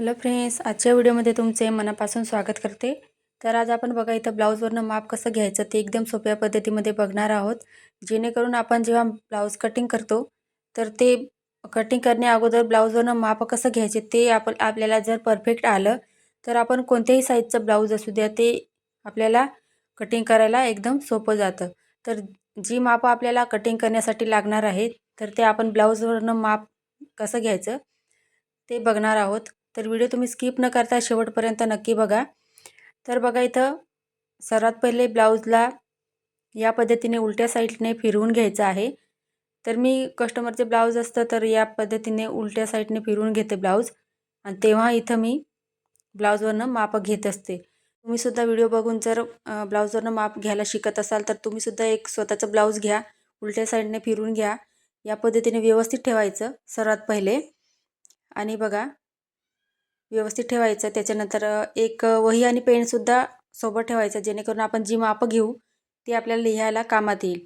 Hello friends आजच्या व्हिडिओमध्ये तुमचे मनापासून स्वागत करते. तर आज आपण बघा इथं ब्लाऊजवरनं माप कसं घ्यायचं ते एकदम सोप्या पद्धतीमध्ये बघणार आहोत. जेणेकरून आपण जेव्हा ब्लाऊज कटिंग करतो तर ते कटिंग करण्या अगोदर ब्लाऊजवरनं माप कसं घ्यायचे ते आपण आपल्याला जर परफेक्ट आलं तर आपण कोणत्याही साईजचं ब्लाऊज असू द्या ते आपल्याला कटिंग करायला एकदम सोपं जातं. तर जी मापं आपल्याला कटिंग करण्यासाठी लागणार आहेत तर ते आपण ब्लाऊजवरनं माप कसं घ्यायचं ते बघणार आहोत. तर व्हिडिओ तुम्ही स्किप न करता शेवटपर्यंत नक्की बघा. तर बघा इथं सर्वात पहिले ब्लाऊजला या पद्धतीने उलट्या साईडने फिरवून घ्यायचं आहे. तर मी कस्टमरचे ब्लाऊज असतं तर या पद्धतीने उलट्या साईडने फिरवून घेते ब्लाऊज. आणि तेव्हा इथं मी ब्लाऊजवरनं माप घेत असते. तुम्हीसुद्धा व्हिडिओ बघून जर ब्लाऊजवरनं माप घ्यायला शिकत असाल तर तुम्हीसुद्धा एक स्वतःचं ब्लाऊज घ्या उलट्या साईडने फिरून घ्या. या पद्धतीने व्यवस्थित ठेवायचं सर्वात पहिले. आणि बघा व्यवस्थित ठेवायचं. त्याच्यानंतर एक वही आणि पेनसुद्धा सोबत ठेवायचं जेणेकरून आपण जी मापं घेऊ ती आपल्याला लिहायला कामात येईल.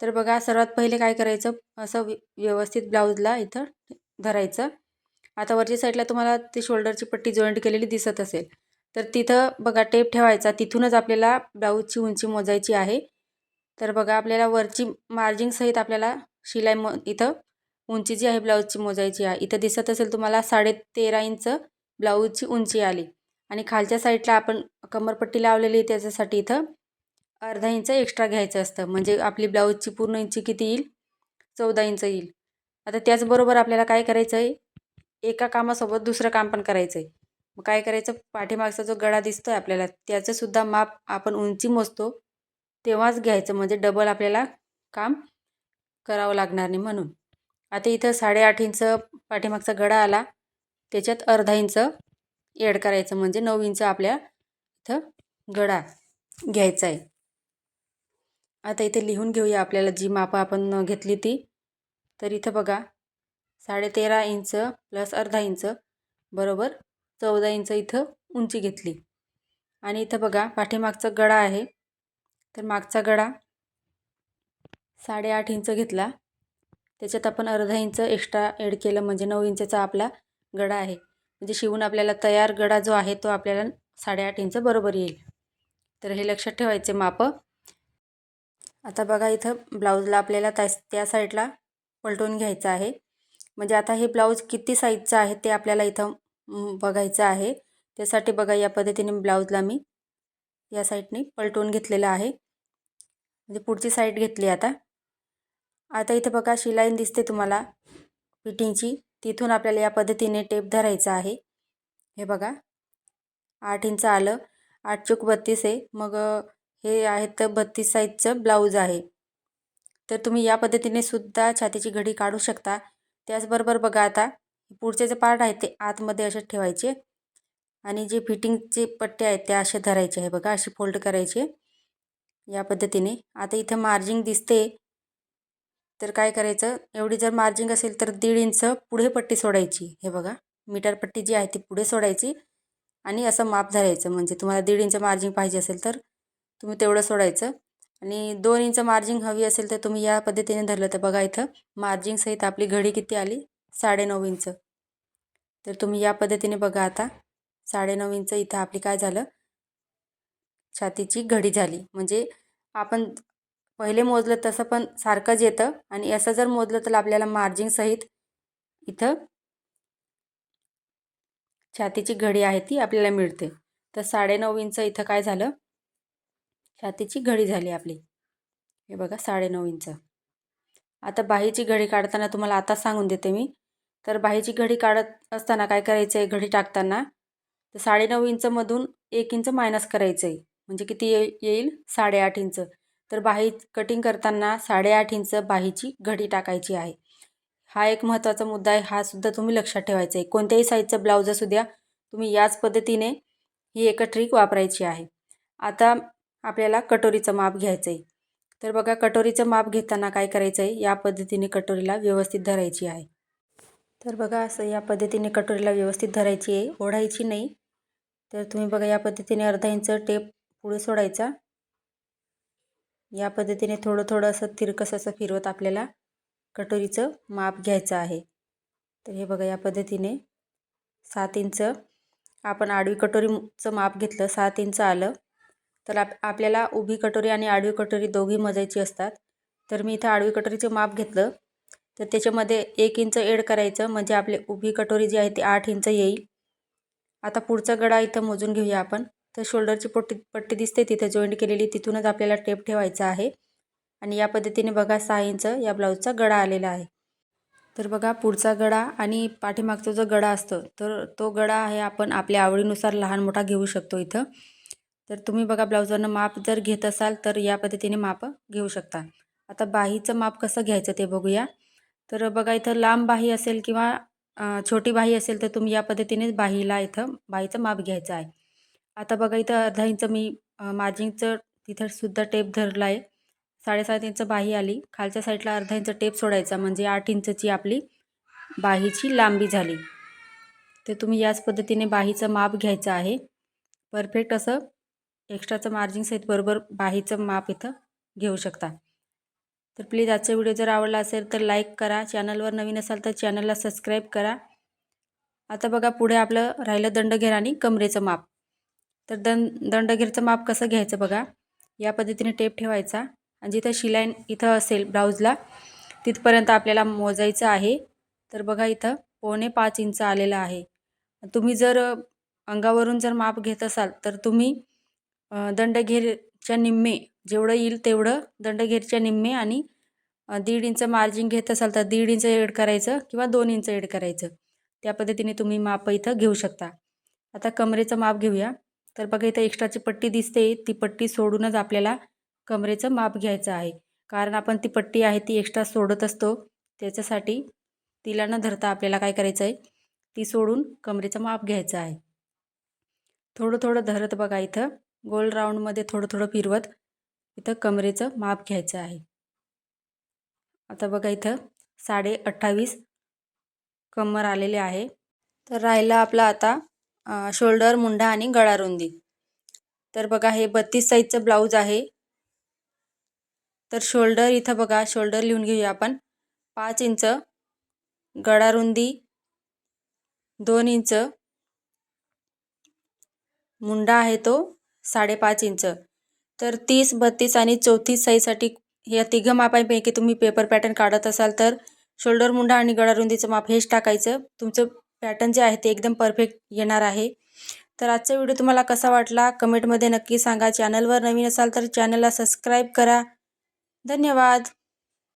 तर बघा सर्वात पहिले काय करायचं? असं व्यवस्थित ब्लाऊजला इथं धरायचं. आता वरच्या साईडला तुम्हाला ती शोल्डरची पट्टी जॉईंट केलेली दिसत असेल. तर तिथं बघा टेप ठेवायचा. तिथूनच आपल्याला ब्लाऊजची उंची मोजायची आहे. तर बघा आपल्याला वरची मार्जिंगसहित आपल्याला शिलाई म इथं उंची जी आहे ब्लाऊजची मोजायची आहे. इथं दिसत असेल तुम्हाला साडे तेरा इंच ब्लाऊजची उंची आली. आणि खालच्या साईडला आपण कमरपट्टी लावलेली त्याच्यासाठी इथं अर्धा इंच एक्स्ट्रा घ्यायचं असतं. म्हणजे आपली ब्लाऊजची पूर्ण इंची किती येईल? चौदा इंच येईल. आता त्याचबरोबर आपल्याला काय करायचं आहे एका कामासोबत दुसरं काम पण करायचं आहे मग काय करायचं? पाठीमागचा जो गळा दिसतो आहे आपल्याला त्याचंसुद्धा माप आपण उंची मोजतो. तेव्हाच घ्यायचं. म्हणजे डबल आपल्याला काम करावं लागणार नाही म्हणून. आता इथं साडेआठ इंच पाठीमागचा गळा आला. त्याच्यात अर्धा इंच ॲड करायचं म्हणजे नऊ इंच आपल्या इथं गळा घ्यायचा आहे. आता इथे लिहून घेऊया आपल्याला जी मापं आपण घेतली ती. तर इथं बघा साडेतेरा इंच प्लस अर्धा इंच बरोबर चौदा इंच इथं उंची घेतली. आणि इथं बघा पाठीमागचा गळा आहे. तर मागचा गळा साडेआठ इंच घेतला. त्याच्यात आपण अर्धा इंच एक्स्ट्रा ॲड केलं म्हणजे नऊ इंचचा आपला गडा आहे. म्हणजे शिवून आपल्याला तयार गडा जो आहे तो आपल्याला साडेआठ इंच बरोबर येईल. तर हे लक्षात ठेवायचे मापं. आता बघा इथं ब्लाऊजला आपल्याला त्या त्या साईडला पलटवून घ्यायचं आहे. म्हणजे आता हे ब्लाऊज किती साईजचं आहे ते आपल्याला इथं बघायचं आहे. त्यासाठी बघा या पद्धतीने ब्लाऊजला मी या साईडने पलटून घेतलेलं आहे. म्हणजे पुढची साईड घेतली आता. आता इथं बघा शिलाईन दिसते तुम्हाला. फिटिंगची. तिथून आपल्याला या पद्धतीने टेप धरायचा आहे. हे बघा. आठ इंच आलं. आठ चूक बत्तीस आहे. मग हे आहे तर बत्तीस साईजचं ब्लाऊज आहे. तर तुम्ही या पद्धतीने सुद्धा छातीची घडी काढू शकता. त्याचबरोबर बघा आता पुढचे जे पार्ट आहेत ते आतमध्ये असे ठेवायचे. आणि जे फिटिंगचे पट्टे आहेत ते असे धरायचे. आहे बघा असे फोल्ड करायचे. या पद्धतीने. आता इथं मार्जिंग दिसते. तर काय करायचं? एवढी जर मार्जिंग असेल तर दीड इंच पुढे पट्टी सोडायची. हे बघा मीटर पट्टी जी आहे ती पुढे सोडायची आणि असं माप धरायचं. म्हणजे तुम्हाला दीड इंच मार्जिंग पाहिजे असेल तर तुम्ही तेवढं सोडायचं. आणि दोन इंच मार्जिंग हवी असेल तर तुम्ही या पद्धतीने धरलं तर बघा इथं मार्जिंगसहित आपली घडी किती आली? साडेनऊ इंच. तर तुम्ही या पद्धतीने बघा आता साडेनऊ इंच इथं आपली काय झालं? छातीची घडी झाली. म्हणजे आपण पहिले मोजलं तसं पण सारखंच येतं. आणि असं जर मोजलं तर आपल्याला मार्जिंगसहित इथं छातीची घडी आहे ती आपल्याला मिळते. तर साडेनऊ इंच इथं काय झालं? छातीची घडी झाली आपली. हे बघा साडेनऊ इंच. आता बाहीची घडी काढताना तुम्हाला आता सांगून देते मी. तर बाहीची घडी काढत असताना काय करायचं आहे घडी टाकताना. तर साडेनऊ इंचमधून एक इंच मायनस करायचं आहे म्हणजे किती ये येईल? साडेआठ इंच. तर बाही कटिंग करताना साडेआठ इंच बाहीची घडी टाकायची आहे. हा एक महत्त्वाचा मुद्दा आहे. हा सुद्धा तुम्ही लक्षात ठेवायचा आहे. कोणत्याही साईजचा ब्लाऊज असू द्या तुम्ही याच पद्धतीने ही एक ट्रिक वापरायची आहे. आता आपल्याला कटोरीचं माप घ्यायचं आहे. तर बघा कटोरीचं माप घेताना काय करायचं आहे? या पद्धतीने कटोरीला व्यवस्थित धरायची आहे. तर बघा असं या पद्धतीने कटोरीला व्यवस्थित धरायची आहे. ओढायची नाही. तर तुम्ही बघा या पद्धतीने अर्धा इंच टेप पुढे सोडायचा. या पद्धतीने थोडं थोडं असं तिरकस असं फिरवत आपल्याला कटोरीचं माप घ्यायचं आहे. तर हे बघा या पद्धतीने सात इंच आपण आडवी कटोरीचं माप घेतलं सात इंच आलं तर आप आपल्याला उभी कटोरी आणि आडवी कटोरी दोघी मजायची असतात. तर मी इथं आडवी कटोरीचं माप घेतलं तर त्याच्यामध्ये एक इंच एड करायचं म्हणजे आपली उभी कटोरी जी आहे ती आठ इंच येईल. आता पुढचा गळा इथं मोजून घेऊया आपण. तर शोल्डरची पट्टी पट्टी दिसते तिथं. जॉईंट केलेली तिथूनच आपल्याला टेप ठेवायचा आहे. आणि या पद्धतीने बघा सहा इंच या ब्लाऊजचा गळा आलेला आहे. तर बघा पुढचा गळा आणि पाठीमागचा जो गळा असतो तर तो गळा आहे आपण आपल्या आवडीनुसार लहान मोठा घेऊ शकतो इथं. तर तुम्ही बघा ब्लाऊजवरनं माप जर घेत असाल तर या पद्धतीने माप घेऊ शकता. आता बाहीचं माप कसं घ्यायचं ते बघूया. तर बघा इथं लांब बाही असेल किंवा छोटी बाही असेल तर तुम्ही या पद्धतीनेच बाहीला इथं बाहीचं माप घ्यायचं आहे. आता बघा इथं अर्धा इंच मी मार्जिंगचं तिथं सुद्धा टेप धरला आहे. साडेसात इंच बाही आली. खालच्या साईडला अर्धा इंच टेप सोडायचा म्हणजे आठ इंचची आपली बाहीची लांबी झाली. तर तुम्ही याच पद्धतीने बाहीचं माप घ्यायचं आहे. परफेक्ट असं एक्स्ट्राचं मार्जिंग सहित बरोबर बाहीचं माप इथं घेऊ शकता. तर प्लीज आजचा व्हिडिओ जर आवडला असेल तर लाईक करा. चॅनलवर नवीन असाल तर चॅनलला सबस्क्राईब करा. आता बघा पुढे आपलं राहिलं दंडघेर आणि कमरेचं माप. तर दं दंडघेरचं माप कसं घ्यायचं बघा? या पद्धतीने टेप ठेवायचा आणि जिथं शिलाईन इथं असेल ब्लाऊजला तिथपर्यंत आपल्याला मोजायचं आहे. तर बघा इथं पोणे पाच इंच आलेलं आहे. तुम्ही जर अंगावरून जर माप घेत असाल तर तुम्ही दंडघेरच्या निम्मे जेवढं येईल तेवढं दंडघेरच्या निम्मे आणि दीड इंच मार्जिन घेत असाल तर दीड इंच एड करायचं किंवा दोन इंच एड करायचं. त्या पद्धतीने तुम्ही माप इथं घेऊ शकता. आता कमरेचं माप घेऊया. तर बघा इथं एक्स्ट्राची पट्टी दिसते ती पट्टी सोडूनच आपल्याला कमरेचं माप घ्यायचं आहे. कारण आपण ती पट्टी आहे ती एक्स्ट्रा सोडत असतो. त्याच्यासाठी तिला न धरता आपल्याला काय करायचं आहे ती सोडून कमरेचं माप घ्यायचं आहे. थोडं थोडं धरत बघा इथं. गोल राऊंडमध्ये थोडं थोडं फिरवत इथं कमरेचं माप घ्यायचं आहे. आता बघा इथं साडे अठ्ठावीस कमर आलेले आहे. तर राहिला आपला आता शोल्डर मुंडा आणि गळा रुंदी. तर बघा हे बत्तीस साईजचं ब्लाऊज आहे. तर शोल्डर इथं बघा शोल्डर लिहून घेऊया आपण. पाच इंच गळा रुंदी दोन इंच मुंडा आहे तो साडेपाच इंच. तर तीस बत्तीस आणि चौतीस साईजसाठी या तिघं मापांपैकी तुम्ही पेपर पॅटर्न काढत असाल तर शोल्डर मुंडा आणि गळारुंदीचं माप हेच टाकायचं. तुमचं पॅटर्न जे आहे ते एकदम परफेक्ट येणार आहे. तर आजचा व्हिडिओ तुम्हाला कसा वाटला? कमेंटमध्ये नक्की सांगा. चॅनलवर नवीन असाल तर चॅनलला सबस्क्राईब करा. धन्यवाद.